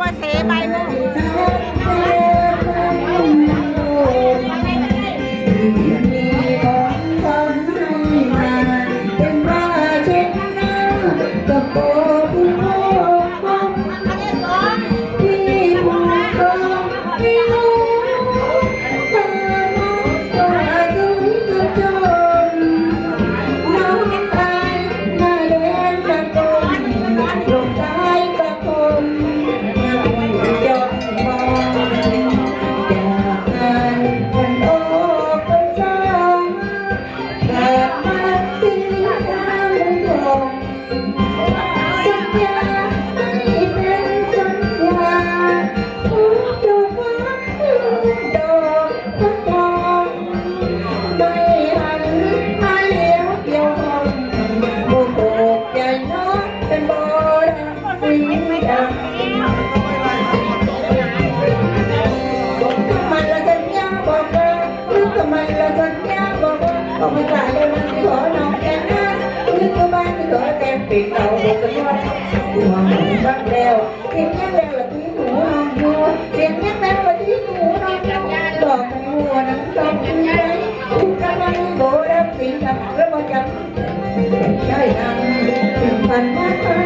บ่เสใบมุ้ Thank you. เสียงแย่แรละที่หนูนอนดูเสียงแย่แรละที่หนูนอนดูบอกไม่หัวนังต้องคุยไรทุกกำลังโบรับสิ่งกับระบบจับใช่ยังถึงปัน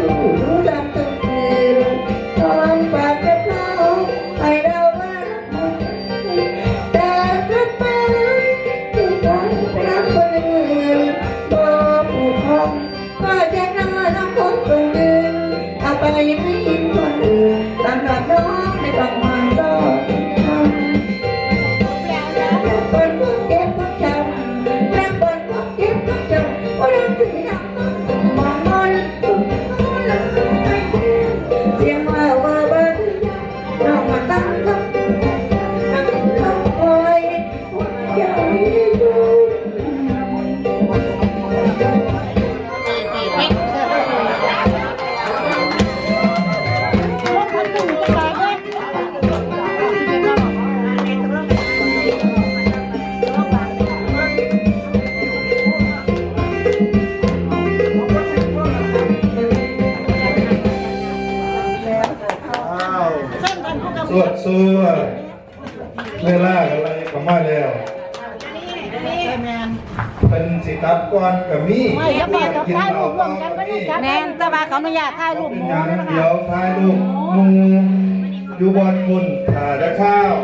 Hallelujah. สวดสวดเวล่าอะไรก็มาแล้วเป็นสิตัดกวนกับมีไม่ยังมีต้ถ่ายรูปร่วมกันไม่ได้แนนแต่ว่าเขาอนุญาตถ่ายรูปมู่นเดี๋ยวถ่ายรูปมู่อยู่บนคุณถ่ายได้ข้าว